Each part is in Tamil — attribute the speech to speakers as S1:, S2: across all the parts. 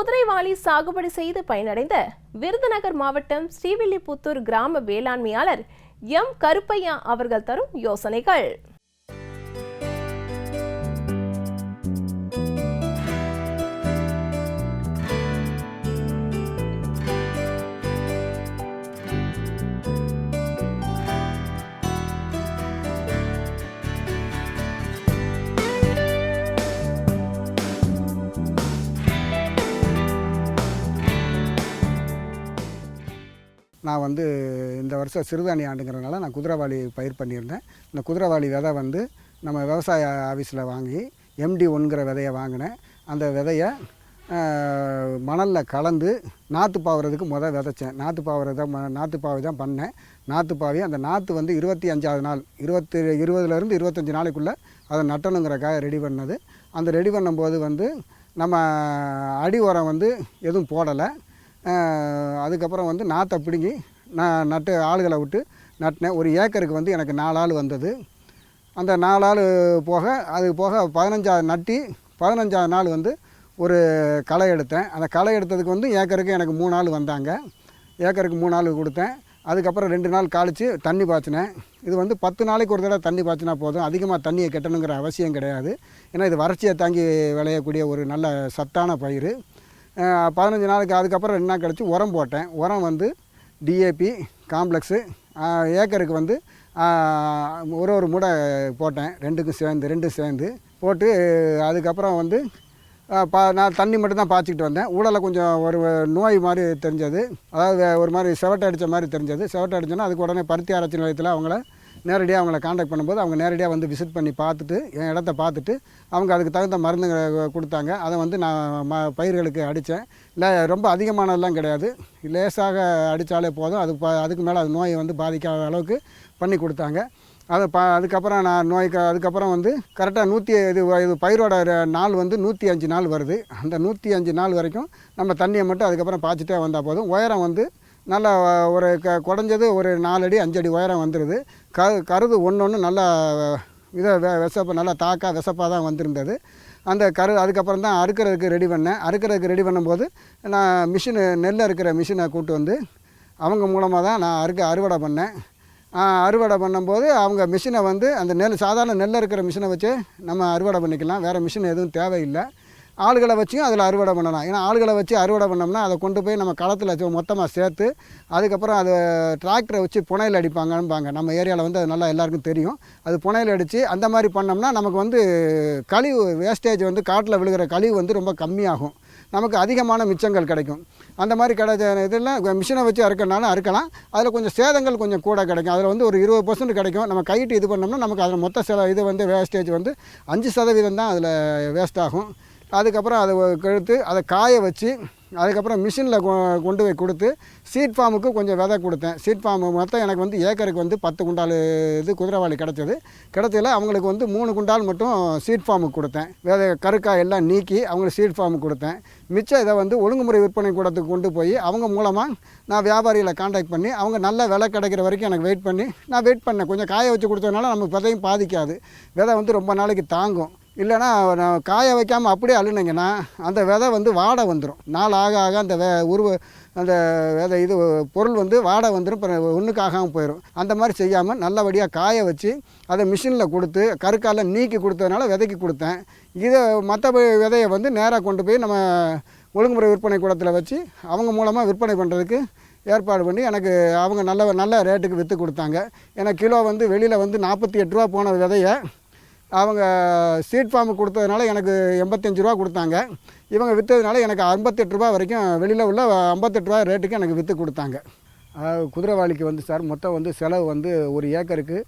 S1: குதிரைவாலி சாகுபடி செய்து பயனடைந்த விருதுநகர் மாவட்டம் ஸ்ரீவில்லிபுத்தூர் கிராம வேளாண்மையாளர் எம் கருப்பையா அவர்கள் தரும் யோசனைகள்.
S2: நான் வந்து இந்த வருஷம் சிறுதானிய ஆண்டுங்கிறதுனால நான் குதிரைவாளி பயிர் பண்ணியிருந்தேன். இந்த குதிரைவாளி விதை வந்து நம்ம விவசாய ஆஃபீஸில் வாங்கி எம்டி ஒன்கிற விதையை வாங்கினேன். அந்த விதையை மணலில் கலந்து நாற்று பாவுறதுக்கு முத விதைச்சேன். நாற்று பாவுறதை ம- நாற்று பாவை தான் பண்ணேன். நாற்று பாவி அந்த நாற்று வந்து இருபத்தி அஞ்சாவது நாள் இருபத்தி இருபதுலேருந்து இருபத்தஞ்சி நாளைக்குள்ளே அதை நட்டணுங்கிறக்காக ரெடி பண்ணது. அந்த ரெடி பண்ணும்போது வந்து நம்ம அடி உரம் வந்து எதுவும் போடலை. அதுக்கப்புறம் வந்து நாற்றை பிடுங்கி நான் நட்டு ஆளுகளை விட்டு நட்டினேன். ஒரு ஏக்கருக்கு வந்து எனக்கு நாலு ஆள் வந்தது. அந்த நாலு ஆள் போக அது போக பதினஞ்சாவது நட்டி பதினஞ்சாவது நாள் வந்து ஒரு களை எடுத்தேன். அந்த களை எடுத்ததுக்கு வந்து ஏக்கருக்கு எனக்கு மூணு நாள் வந்தாங்க. ஏக்கருக்கு மூணு நாள் கொடுத்தேன். அதுக்கப்புறம் ரெண்டு நாள் காலிச்சு தண்ணி பாய்ச்சினேன். இது வந்து பத்து நாளைக்கு ஒரு தடவை தண்ணி பாய்ச்சினா போதும். அதிகமாக தண்ணியை கட்டணுங்கிற அவசியம் கிடையாது. ஏன்னா இது வறட்சியை தாங்கி விளையக்கூடிய ஒரு நல்ல சத்தான பயிர் பதினஞ்சு நாளுக்கு அதுக்கப்புறம் ரெண்டு நாள் கழித்து உரம் போட்டேன். உரம் வந்து டிஏபி காம்ப்ளெக்ஸு ஏக்கருக்கு வந்து ஒரு ஒரு மூடை போட்டேன். ரெண்டுக்கும் சேர்ந்து ரெண்டும் சேர்ந்து போட்டு அதுக்கப்புறம் வந்து பா நான் தண்ணி மட்டும்தான் பாய்ச்சிக்கிட்டு வந்தேன். ஊடலை கொஞ்சம் ஒரு நோய் மாதிரி தெரிஞ்சது. அதாவது ஒரு மாதிரி செவட்டை அடித்த மாதிரி தெரிஞ்சது. செவட்டை அடிச்சோன்னா அதுக்கு உடனே பருத்தி ஆராய்ச்சி நிலையத்தில் அவங்கள நேரடியாக அவங்கள காண்டாக்ட் பண்ணும்போது அவங்க நேரடியாக வந்து விசிட் பண்ணி பார்த்துட்டு என் இடத்த பார்த்துட்டு அவங்க அதுக்கு தகுந்த மருந்துங்க கொடுத்தாங்க. அதை வந்து நான் ம பயிர்களுக்கு அடித்தேன். இல்லை ரொம்ப அதிகமானதெல்லாம் கிடையாது. லேசாக அடித்தாலே போதும். அது ப அதுக்கு மேலே அது நோயை வந்து பாதிக்காத அளவுக்கு பண்ணி கொடுத்தாங்க. அதை ப அதுக்கப்புறம் நான் நோய்க்கு அதுக்கப்புறம் வந்து கரெக்டாக நூற்றி இது இது பயிரோட நாள் வந்து நூற்றி அஞ்சு நாள் வருது. அந்த நூற்றி அஞ்சு நாள் வரைக்கும் நம்ம தண்ணியை மட்டும் அதுக்கப்புறம் பாய்ச்சிட்டே வந்தால் போதும். உயரம் வந்து நல்லா ஒரு க குறைஞ்சது ஒரு நாலடி அஞ்சடி உயரம் வந்துடுது க கருது ஒன்று ஒன்று நல்லா இதை வெ விசப்ப நல்லா தாக்கா விசப்பாக தான் வந்திருந்தது. அந்த கரு அதுக்கப்புறம் தான் அறுக்கிறதுக்கு ரெடி பண்ணேன். அறுக்கிறதுக்கு ரெடி பண்ணும்போது நான் மிஷினு நெல் அறுக்கிற மிஷினை கூட்டு வந்து அவங்க மூலமாக தான் நான் அறுக்க அறுவடை பண்ணேன். அறுவடை பண்ணும்போது அவங்க மிஷினை வந்து அந்த நெல் சாதாரண நெல் இருக்கிற மிஷினை வச்சு நம்ம அறுவடை பண்ணிக்கலாம். வேறு மிஷின் எதுவும் தேவையில்லை. ஆளுகளை வச்சும் அதில் அறுவடை பண்ணலாம். ஏன்னா ஆளுகளை வச்சு அறுவடை பண்ணோம்னா அதை கொண்டு போய் நம்ம களத்தில் மொத்தமாக சேர்த்து அதுக்கப்புறம் அதை டிராக்டரை வச்சு புனையில் அடிப்பாங்கம்பாங்க நம்ம ஏரியாவில் வந்து அது நல்லா எல்லாருக்கும் தெரியும். அது புனையில் அடித்து அந்த மாதிரி பண்ணோம்னா நமக்கு வந்து கழிவு வேஸ்டேஜ் வந்து காட்டில் விழுகிற கழிவு வந்து ரொம்ப கம்மியாகும். நமக்கு அதிகமான மிச்சங்கள் கிடைக்கும். அந்த மாதிரி கிடைச்ச இதெல்லாம் மிஷினை வச்சு அறுக்கனாலும் அறுக்கலாம். அதில் கொஞ்சம் சேதங்கள் கொஞ்சம் கூட கிடைக்கும். அதில் வந்து ஒரு இருபது பர்சன்ட் கிடைக்கும். நம்ம கைட்டு இது பண்ணோம்னா நமக்கு அதில் மொத்த செல இது வந்து வேஸ்டேஜ் வந்து அஞ்சு சதவீதம் தான் அதில் வேஸ்ட் ஆகும். அதுக்கப்புறம் அதை கழுத்து அதை காய வச்சு அதுக்கப்புறம் மிஷினில் கொண்டு போய் கொடுத்து சீட் ஃபார்முக்கு கொஞ்சம் விதை கொடுத்தேன். சீட் ஃபார்ம் மொத்தம் எனக்கு வந்து ஏக்கருக்கு வந்து பத்து குண்டால் இது குதிரைவாளி கிடச்சது. கிடச்சதில் அவங்களுக்கு வந்து மூணு குண்டால் மட்டும் சீட் ஃபார்முக்கு கொடுத்தேன். விதை கருக்காய் எல்லாம் நீக்கி அவங்களுக்கு சீட் ஃபார்முக்கு கொடுத்தேன். மிச்சம் இதை வந்து ஒழுங்குமுறை விற்பனை கூடத்துக்கு கொண்டு போய் அவங்க மூலமாக நான் வியாபாரிகளை காண்டாக்ட் பண்ணி அவங்க நல்ல விலை கிடைக்கிற வரைக்கும் எனக்கு வெயிட் பண்ணி நான் வெயிட் பண்ணேன். கொஞ்சம் காய வச்சு கொடுத்ததுனால நமக்கு விதையும் பாதிக்காது. விதை வந்து ரொம்ப நாளைக்கு தாங்கும். இல்லைன்னா நான் காய வைக்காமல் அப்படியே அள்ளுனீங்கன்னா அந்த விதை வந்து வாடை வந்துடும் நாள் ஆக ஆக அந்த வே உருவ அந்த விதை இது பொருள் வந்து வாடை வந்துடும் இப்போ ஒன்றுக்கு ஆகாமல் போயிடும் அந்த மாதிரி செய்யாமல் நல்லபடியாக காய வச்சு அதை மிஷினில் கொடுத்து கருக்கால நீக்கி கொடுத்ததுனால விதைக்கு கொடுத்தேன். இதை மற்ற விதையை வந்து நேராக கொண்டு போய் நம்ம ஒழுங்குமுறை விற்பனை கூடத்தில் வச்சு அவங்க மூலமாக விற்பனை பண்ணுறதுக்கு ஏற்பாடு பண்ணி எனக்கு அவங்க நல்ல நல்ல ரேட்டுக்கு விற்று கொடுத்தாங்க. ஏன்னா கிலோ வந்து வெளியில் வந்து நாற்பத்தி எட்டு ரூபா போன விதையை அவங்க சீட் ஃபார்ம் கொடுத்ததுனால எனக்கு எண்பத்தஞ்சு ரூபா கொடுத்தாங்க. இவங்க விற்றதுனால எனக்கு ஐம்பத்தெட்டு ரூபா வரைக்கும் வெளியில் உள்ள ஐம்பத்தெட்டு ரூபா ரேட்டுக்கு எனக்கு விற்று கொடுத்தாங்க. குதிரைவாளிக்கு வந்து சார் மொத்தம் வந்து செலவு வந்து ஒரு ஏக்கருக்கு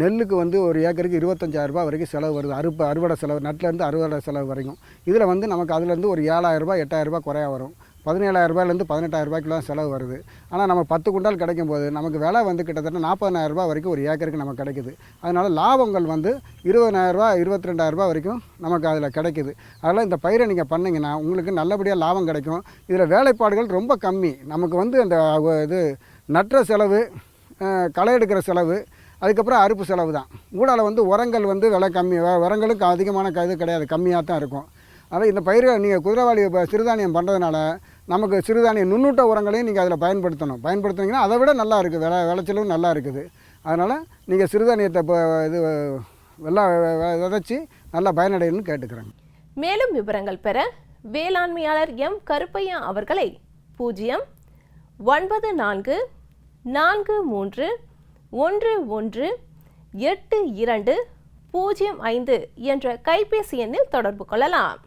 S2: நெல்லுக்கு வந்து ஒரு ஏக்கருக்கு இருபத்தஞ்சாயிரரூபா வரைக்கும் செலவு வருது. அறுப்பு அறுவடை செலவு நட்டிலேருந்து அறுவடை செலவு வரைக்கும். இதில் வந்து நமக்கு அதுலேருந்து ஒரு ஏழாயிரரூபா எட்டாயிரரூபா எட்டாயிரம் குறையா வரும். பதினேழாயிரம் ரூபாயிலேருந்து பதினெட்டாயிரம் ரூபாய்க்குலாம் செலவு வருது. ஆனால் நம்ம பத்து குண்டால் கிடைக்கும் போது நமக்கு விலை வந்து கிட்டத்தட்ட நாற்பதாயிரம் ரூபாய் வரைக்கும் ஒரு ஏக்கருக்கு நமக்கு கிடைக்குது. அதனால் லாபங்கள் வந்து இருபதாயிரம் ரூபாய் இருபத்தி ரெண்டாயிரம் ரூபாய் வரைக்கும் நமக்கு அதில் கிடைக்குது. அதனால் இந்த பயிரை நீங்கள் பண்ணிங்கன்னா உங்களுக்கு நல்லபடியாக லாபம் கிடைக்கும். இதில் வேலைப்பாடுகள் ரொம்ப கம்மி. நமக்கு வந்து அந்த இது நற்ற செலவு களை எடுக்கிற செலவு அதுக்கப்புறம் அறுப்பு செலவு தான். ஊடால வந்து உரங்கள் வந்து விலை கம்மி. வ- உரங்களுக்கு அதிகமான க- இது கிடையாது. கம்மியாக தான் இருக்கும். அதனால் இந்த பயிரை நீங்கள் குதிரைவாளி சிறுதானியம் பண்ணுறதுனால நமக்கு சிறுதானிய நுண்ணூட்ட உரங்களையும் நீங்கள் அதில் பயன்படுத்தணும். பயன்படுத்துனீங்கன்னா அதை விட நல்லா இருக்குது. விளை விளைச்சலும் நல்லா இருக்குது. அதனால் நீங்கள் சிறுதானியத்தை இப்போ இது வெள்ளா விதைச்சி நல்லா பயனடையணும்னு கேட்டுக்கிறேங்க.
S1: மேலும் விவரங்கள் பெற வேளாண்மையாளர் எம். கருப்பையா அவர்களை பூஜ்ஜியம் ஒன்பது நான்கு நான்கு மூன்று ஒன்று ஒன்று எட்டு இரண்டு பூஜ்ஜியம் ஐந்து என்ற கைபேசி எண்ணில் தொடர்பு கொள்ளலாம்.